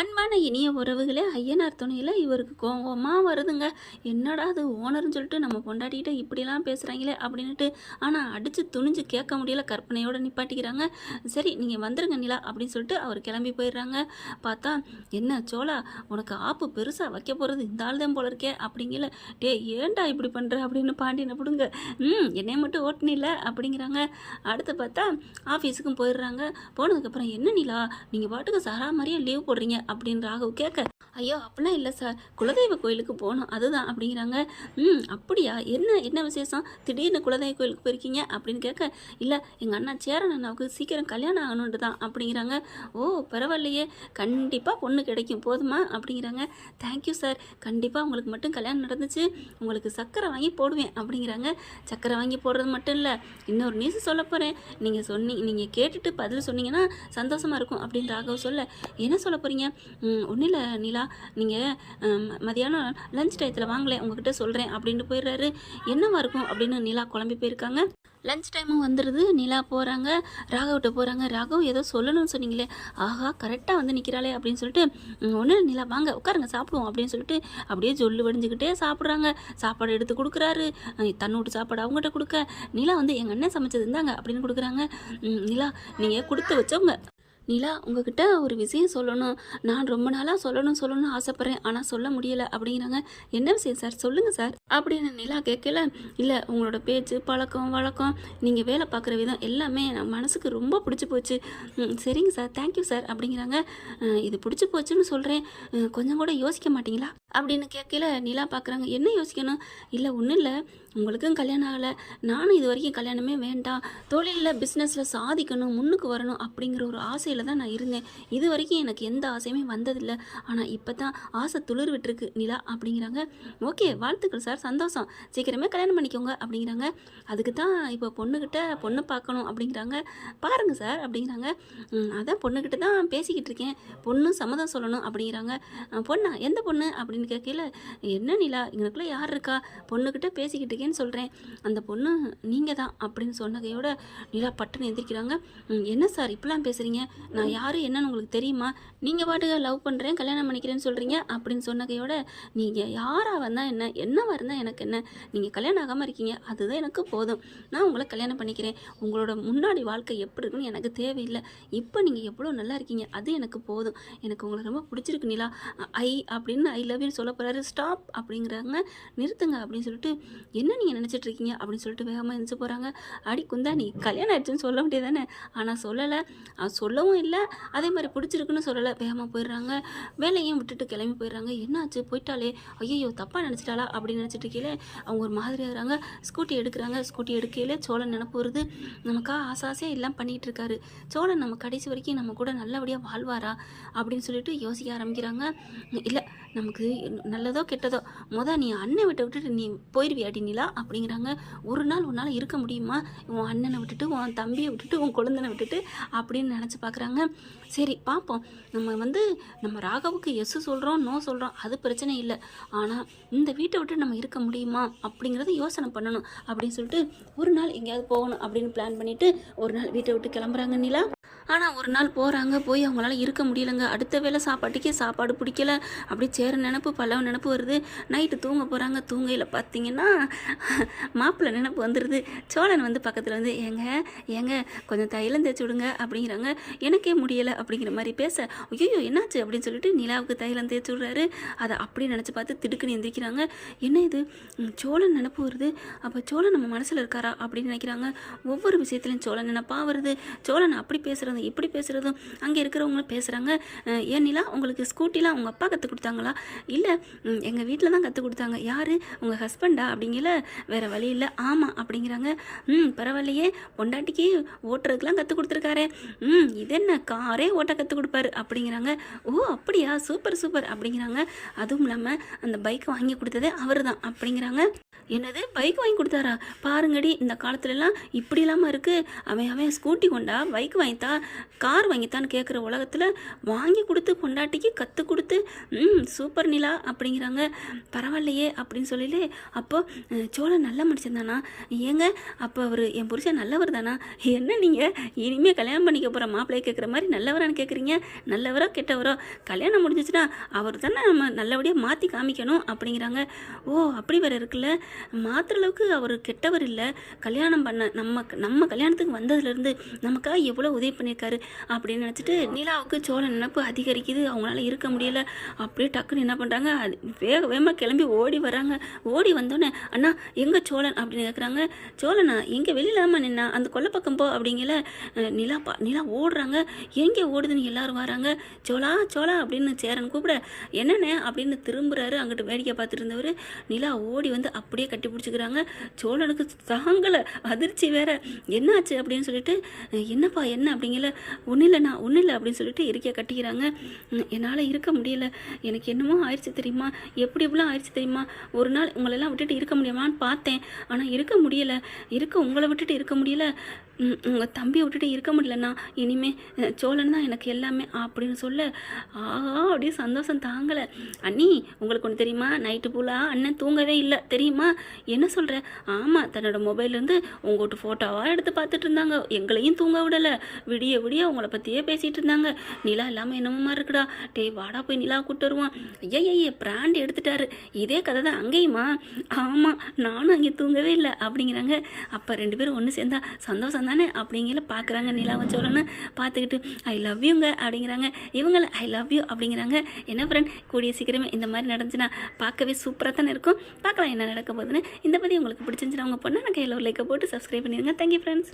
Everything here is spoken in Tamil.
அன்பான இனிய உறவுகளே ஐயனார் துணையில் இவருக்கு கோபமாக வருதுங்க. என்னடா அது ஓனர்னு சொல்லிட்டு நம்ம பொண்டாட்டிகிட்ட இப்படிலாம் பேசுகிறாங்களே அப்படின்ட்டு ஆனால் அடித்து துணிஞ்சு கேட்க முடியல கற்பனையோடு நிப்பாட்டிக்கிறாங்க. சரி நீங்கள் வந்துருங்க நிலா அப்படின்னு சொல்லிட்டு அவர் கிளம்பி போயிடுறாங்க. பார்த்தா என்ன சோழா உனக்கு ஆப்பு பெருசாக வைக்க போகிறது இந்த ஆள் தான் போல இருக்கே அப்படிங்கல. டே ஏன்டா இப்படி பண்ணுற அப்படின்னு பாண்டியனை பிடுங்க. ம் என்னை மட்டும் ஓட்டுனில்ல அப்படிங்கிறாங்க. அடுத்து பார்த்தா ஆஃபீஸுக்கும் போயிடுறாங்க. போனதுக்கப்புறம் என்ன நிலா நீங்கள் பாட்டுக்கு சரா மாதிரியே லீவ் போடுறீங்க. அப்படின்னு ராகவ் கேட்க ஐயோ அப்படிலாம் இல்லை சார் குலதெய்வ கோயிலுக்கு போகணும். அதுதான் அப்படிங்கிறாங்க. ம் அப்படியா? என்ன என்ன விசேஷம்? திடீர்னு குலதெய்வ கோயிலுக்கு போயிருக்கீங்க அப்படின்னு கேட்க இல்லை எங்கள் அண்ணா சேரன் அண்ணாவுக்கு சீக்கிரம் கல்யாணம் ஆகணுன்ட்டு தான் அப்படிங்கிறாங்க. ஓ பரவாயில்லையே. கண்டிப்பாக பொண்ணு கிடைக்கும். போதுமா? அப்படிங்கிறாங்க. தேங்க்யூ சார் கண்டிப்பாக உங்களுக்கு மட்டும் கல்யாணம் நடந்துச்சு. உங்களுக்கு சக்கரை வாங்கி போடுவேன் அப்படிங்கிறாங்க. சக்கரை வாங்கி போடுறது மட்டும் இல்லை. இன்னொரு நியூஸ் சொல்ல போகிறேன் நீங்கள் சொன்னீங்க நீங்கள் கேட்டுட்டு பதில் சொன்னீங்கன்னா சந்தோஷமாக இருக்கும் அப்படின்னு ராகவ் சொல்ல. என்ன சொல்ல போகிறீங்க ஒன்றும் இல்லை நிலா. நீங்கள் மதியானம் லஞ்ச் டயத்தில் வாங்களேன் உங்ககிட்ட சொல்கிறேன் அப்படின்ட்டு போயிடுறாரு. என்னவா இருக்கும் அப்படின்னு நிலா குழம்பி போயிருக்காங்க. லஞ்ச் டைமும் வந்துடுது நிலா போகிறாங்க ராகவ்கிட்ட போகிறாங்க ராகவ் ஏதோ சொல்லணும்னு சொன்னீங்களே. ஆஹா கரெக்டாக வந்து நிற்கிறாளே அப்படின்னு சொல்லிட்டு ஒன்று நிலா வாங்க உட்காருங்க சாப்பிடுவோம் அப்படின்னு சொல்லிட்டு அப்படியே ஜொல்லு வடிஞ்சுக்கிட்டே சாப்பிட்றாங்க. சாப்பாடு எடுத்து கொடுக்குறாரு. அஹ் தன்னோட்டு சாப்பாடு அவங்ககிட்ட கொடுக்க. நிலா வந்து எங்கள் அண்ணன் சமைச்சது இருந்தாங்க அப்படின்னு கொடுக்குறாங்க. நிலா நீங்கள் கொடுத்து வச்சவங்க நிலா உங்ககிட்ட ஒரு விஷயம் சொல்லணும். நான் ரொம்ப நாளாக சொல்லணும் சொல்லணும்னு ஆசைப்பட்றேன். ஆனால் சொல்ல முடியலை. அப்படிங்கிறாங்க. என்ன விஷயம் சார்? சொல்லுங்கள் சார். அப்படின்னு நிலா கேட்கல. இல்லை உங்களோட பேச்சு பழக்கம் வழக்கம் நீங்கள் வேலை பார்க்குற விதம் எல்லாமே என் மனசுக்கு ரொம்ப பிடிச்சி போச்சு. ம், சரிங்க சார். Thank you sir. அப்படிங்கிறாங்க. இது பிடிச்சி போச்சுன்னு சொல்கிறேன் கொஞ்சம் கூட யோசிக்க மாட்டீங்களா? அப்படின்னு கேட்கல நிலா பார்க்குறாங்க. என்ன யோசிக்கணும்? இல்லை ஒன்றும் இல்லை. உங்களுக்கும் கல்யாணம் ஆகலை. நானும் இது வரைக்கும் கல்யாணமே வேண்டாம். தொழிலில் பிஸ்னஸில் சாதிக்கணும் முன்னுக்கு வரணும் அப்படிங்கிற ஒரு ஆசையில் தான் நான் இருந்தேன். இது வரைக்கும் எனக்கு எந்த ஆசையுமே வந்ததில்லை. ஆனால் இப்போ தான் ஆசை துளிர் விட்டுருக்கு நிலா அப்படிங்கிறாங்க. ஓகே வாழ்த்துக்கள் சார். சந்தோஷம். சீக்கிரமே கல்யாணம் பண்ணிக்கோங்க அப்படிங்கிறாங்க. அதுக்கு தான் இப்போ பொண்ணுக்கிட்ட பொண்ணு பார்க்கணும் அப்படிங்கிறாங்க. பாருங்கள் சார் அப்படிங்கிறாங்க. அதான் பொண்ணுக்கிட்ட தான் பேசிக்கிட்டு இருக்கேன். பொண்ணு சம்மதம் சொல்லணும் அப்படிங்கிறாங்க. பொண்ணா? எந்த பொண்ணு? அப்படின்னு கேட்கல என்ன நிலா எங்களுக்குள்ளே யார் இருக்கா? பொண்ணுக்கிட்ட பேசிக்கிட்டு இருக்கேன்னு சொல்கிறேன் அந்த பொண்ணு நீங்கள் தான் அப்படின்னு சொன்னதையோட நிலா பட்டுன்னு எந்திரிக்கிறாங்க. என்ன சார் இப்படிலாம் பேசுகிறீங்க நான் யார் என்னன்னு உங்களுக்கு தெரியுமா? நீங்கள் பாட்டுக்கு லவ் பண்ணுறேன் கல்யாணம் பண்ணிக்கிறேன்னு சொல்கிறீங்க அப்படின்னு சொன்னதையோட நீங்கள் யாராக வந்தால் என்ன? என்னவாக இருந்தால் எனக்கு என்ன? நீங்கள் கல்யாணம் ஆகாமல் இருக்கீங்க அதுதான் எனக்கு போதும். நான் உங்களை கல்யாணம் பண்ணிக்கிறேன். உங்களோட முன்னாடி வாழ்க்கை எப்படி இருக்குன்னு எனக்கு தேவையில்லை. இப்போ நீங்கள் எவ்வளோ நல்லா இருக்கீங்க அது எனக்கு போதும். எனக்கு உங்களை ரொம்ப பிடிச்சிருக்கு நிலா. ஐ அப்படின்னு ஐ லவ் யூ சொல்ல போகிறாரு ஸ்டாப் அப்படிங்கிறாங்க. நிறுத்துங்க அப்படின்னு சொல்லிட்டு என்ன நீங்கள் நினச்சிட்டு இருக்கீங்க? அப்படின்னு சொல்லிட்டு வேகமாக எழுந்து போகிறாங்க அடி குந்தா நீ கல்யாணம் ஆயிடுச்சுன்னு சொல்ல முடியாது தானே ஆனால் சொல்லலை சொல்லவும் இல்லை. அதே மாதிரி பிடிச்சிருக்குன்னு சொல்லலை. வேகமாக போயிடுறாங்க. வேலையும் விட்டுட்டு கிளம்பி போயிடுறாங்க. என்னாச்சு? போயிட்டாலே ஐயோ தப்பாக நினச்சிட்டாளா? அப்படின்னு நினச்சிட்டு இருக்கையில அவங்க ஒரு மாதிரி ஆகுறாங்க. ஸ்கூட்டி எடுக்கிறாங்க. ஸ்கூட்டி எடுக்கையில சோழன் நினப்பு வருது. நமக்கா ஆசை எல்லாம் பண்ணிகிட்டு இருக்காரு. சோழன் நம்ம கடைசி வரைக்கும் நம்ம கூட நல்லபடியாக வாழ்வாரா? அப்படின்னு சொல்லிட்டு யோசிக்க ஆரம்பிக்கிறாங்க. இல்லை நமக்கு நல்லதோ கெட்டதோ முத நீ அண்ணன் விட்டு விட்டுட்டு நீ போயிடுவியாடி நிலா? அப்படிங்கிறாங்க. ஒரு நாள் உன்னால் இருக்க முடியுமா? உன் அண்ணனை விட்டுட்டு உன் தம்பியை விட்டுட்டு உன் குழந்தனை விட்டுட்டு அப்படின்னு நினச்சி பார்க்குறாங்க சரி பார்ப்போம் நம்ம வந்து நம்ம ராகவுக்கு எஸ் சொல்கிறோம் நோ சொல்கிறோம் அது பிரச்சனை இல்லை. ஆனால் இந்த வீட்டை விட்டு நம்ம இருக்க முடியுமா? அப்படிங்கிறத யோசனை பண்ணணும் அப்படின்னு சொல்லிட்டு ஒரு நாள் எங்கேயாவது போகணும் அப்படின்னு பிளான் பண்ணிவிட்டு ஒரு நாள் வீட்டை விட்டு கிளம்புறாங்க நிலா. ஆனால் ஒரு நாள் போகிறாங்க போய் அவங்களால இருக்க முடியலங்க. அடுத்த வேளை சாப்பாட்டுக்கே சாப்பாடு பிடிக்கல. அப்படி சேர நினப்பு பல்லவ நினப்பு வருது. நைட்டு தூங்க போகிறாங்க தூங்கையில் பார்த்தீங்கன்னா மாப்பிள்ளை நினப்பு வந்துடுது சோழன் வந்து பக்கத்தில் வந்து ஏங்க ஏங்க கொஞ்சம் தைலம் தேய்ச்சி விடுங்க அப்படிங்கிறாங்க. எனக்கே முடியலை அப்படிங்கிற மாதிரி பேச ஐயோ என்னாச்சு? அப்படின்னு சொல்லிட்டு நிலாவுக்கு தைலம் தேய்ச்சி விடுறாரு. அதை அப்படி நினச்சி பார்த்து திடுக்குன்னு எந்திரிக்கிறாங்க. என்ன இது? சோழன் நினப்பு வருது. அப்போ சோழன் நம்ம மனசில் இருக்காரா? அப்படின்னு நினைக்கிறாங்க. ஒவ்வொரு விஷயத்துலையும் சோழன் நினப்பாக வருது. சோழன் அப்படி பேசுகிறது இப்படி பேசுகிறதும் அங்கே இருக்கிறவங்களும் பேசுகிறாங்க ஏன் நிலா உங்களுக்கு ஸ்கூட்டிலாம் உங்கள் அப்பா கற்றுக் கொடுத்தாங்களா? இல்லை எங்கள் வீட்டில் தான் கற்றுக் கொடுத்தாங்க. யார்? உங்கள் ஹஸ்பண்டா அப்படிங்கல வேறு வழி இல்லை. ஆமாம் அப்படிங்கிறாங்க. ம் பரவாயில்லையே. பொண்டாட்டிக்கு ஓட்டுறதுக்கெலாம் கற்றுக் கொடுத்துருக்காரு. ம் இது என்ன? காரே ஓட்ட கற்றுக் கொடுப்பாரு. அப்படிங்கிறாங்க. ஓ அப்படியா? Super super. அப்படிங்கிறாங்க. அதுவும் இல்லாமல் அந்த பைக் வாங்கி கொடுத்ததே அவர் தான் அப்படிங்கிறாங்க. என்னது? பைக் வாங்கி கொடுத்தாரா? பாருங்கடி இந்த காலத்துலலாம் இப்படி இல்லாமல் இருக்குது அவன் அவன் ஸ்கூட்டி கொண்டா பைக் வாங்கித்தா கார் வாங்கித்தான்னு கேட்குற உலகத்தில் வாங்கி கொடுத்து பொண்டாட்டிக்கு கற்றுக் கொடுத்து ம் சூப்பர் நிலா அப்படிங்கிறாங்க. பரவாயில்லையே அப்படின்னு சொல்லிட்டு அப்போது சோழன் நல்ல மனுஷன் தானா ஏங்க அப்போ அவர் என் புருஷன் நல்லவர் தானா? என்ன நீங்கள் இனிமேல் கல்யாணம் பண்ணிக்க போகிற மாப்பிள்ளையை கேட்குற மாதிரி நல்லவரான்னு கேட்குறீங்க நல்லவரோ கெட்டவரோ? கல்யாணம் முடிஞ்சிச்சுன்னா அவர் தானே நம்ம நல்லபடியாக மாற்றி காமிக்கணும் அப்படிங்கிறாங்க. ஓ அப்படி வேற இருக்குல்ல. மாற்றுற அளவுக்கு அவர் கெட்டவர் இல்லை. கல்யாணம் பண்ண நம்ம நம்ம கல்யாணத்துக்கு வந்ததுலேருந்து நமக்காக எவ்வளோ உதவி பண்ணியிருக்காரு அப்படின்னு நினச்சிட்டு நிலாவுக்கு சோழ நினப்பு அதிகரிக்குது. அவங்களால இருக்க முடியலை. அப்படியே டக்குன்னு என்ன பண்ணுறாங்க அது வேக வேகமாக கிளம்பி ஓடி வராங்க ஓடி வந்தோடனே அண்ணா எங்கே சோழன்? அப்படின்னு கேட்குறாங்க சோழனா எங்கே வெளியிலாமா நின்னா. அந்த கொல்லை பக்கம் போ. அப்படிங்கல. நிலா பா நிலா ஓடுறாங்க. எங்கே ஓடுதுன்னு எல்லாரும் வராங்க. சோழா சோழா அப்படின்னு சேரன் கூப்பிட என்னண்ணே? அப்படின்னு திரும்புகிறாரு அங்கிட்டு வேடிக்கை பார்த்துட்டு இருந்தவர். நிலா ஓடி வந்து அப்படியே கட்டி பிடிச்சிக்கிறாங்க. சோழனுக்கு தாங்கலை. அதிர்ச்சி வேற. என்னாச்சு? அப்படின்னு சொல்லிட்டு என்னப்பா என்ன? அப்படிங்கல. ஒன்றும் இல்லைண்ணா ஒன்றும் இல்லை அப்படின்னு சொல்லிட்டு இருக்கையை கட்டிக்கிறாங்க. என்னால் இருக்க முடியல. எனக்கு என்னமோ ஆயிடுச்சு. தெரியுமா? எப்படி எவ்வளோ ஆயிடுச்சு தெரியுமா? ஒரு நாள் உங்களெல்லாம் விட்டுட்டு இருக்க முடியுமான்னு பார்த்தேன். ஆனால் இருக்க முடியலை. இருக்க உங்களை விட்டுட்டு இருக்க முடியல. உங்கள் தம்பியை விட்டுட்டு இருக்க முடியலண்ணா. இனிமேல் சோழன் தான் எனக்கு எல்லாமே அப்படின்னு சொல்ல ஆஹா அப்படியே சந்தோஷம் தாங்கலை. அண்ணி உங்களுக்கு ஒன்று தெரியுமா? நைட்டு பூலா அண்ணன் தூங்கவே இல்லை. தெரியுமா? என்ன சொல்கிற ஆமாம் தன்னோட மொபைல்லேருந்து உங்கள்கிட்ட ஃபோட்டோவாக எடுத்து பார்த்துட்டு இருந்தாங்க. எங்களையும் தூங்க விடலை. விடிய விடிய உங்களை பற்றியே பேசிகிட்டு இருந்தாங்க. நிலா இல்லாமல் என்னமோ மாதிரி இருக்குடா. டேய் வாடா போய் நிலா கூட்டு வருவான். ஐயா பிராண்ட் எடுத்துட்டாரு. இதே கதை தான் அங்கேயுமா? ஆமாம் நானும் அங்கே தூங்கவே இல்லை அப்படிங்கிறாங்க. அப்போ ரெண்டு பேரும் ஒன்று சேர்ந்தா சந்தோஷம் தானே அப்படிங்கிற பார்க்குறாங்க நிலாவை சோழன்னு பார்த்துக்கிட்டு ஐ லவ் யூங்க அப்படிங்கிறாங்க. இவங்கள ஐ லவ் யூ அப்படிங்கிறாங்க. என்ன ஃப்ரெண்ட் கூடிய சீக்கிரமே இந்த மாதிரி நடந்துச்சுன்னா பார்க்கவே சூப்பராக தானே இருக்கும். பார்க்கலாம் என்ன நடக்க போகுதுன்னு. இந்த பற்றி உங்களுக்கு பிடிச்சிருந்துச்சுன்னா அவங்க பொண்ணு நான் கையில் ஒரு லைக்கை போட்டு சப்ஸ்கிரைப் பண்ணிடுங்க. Thank you friends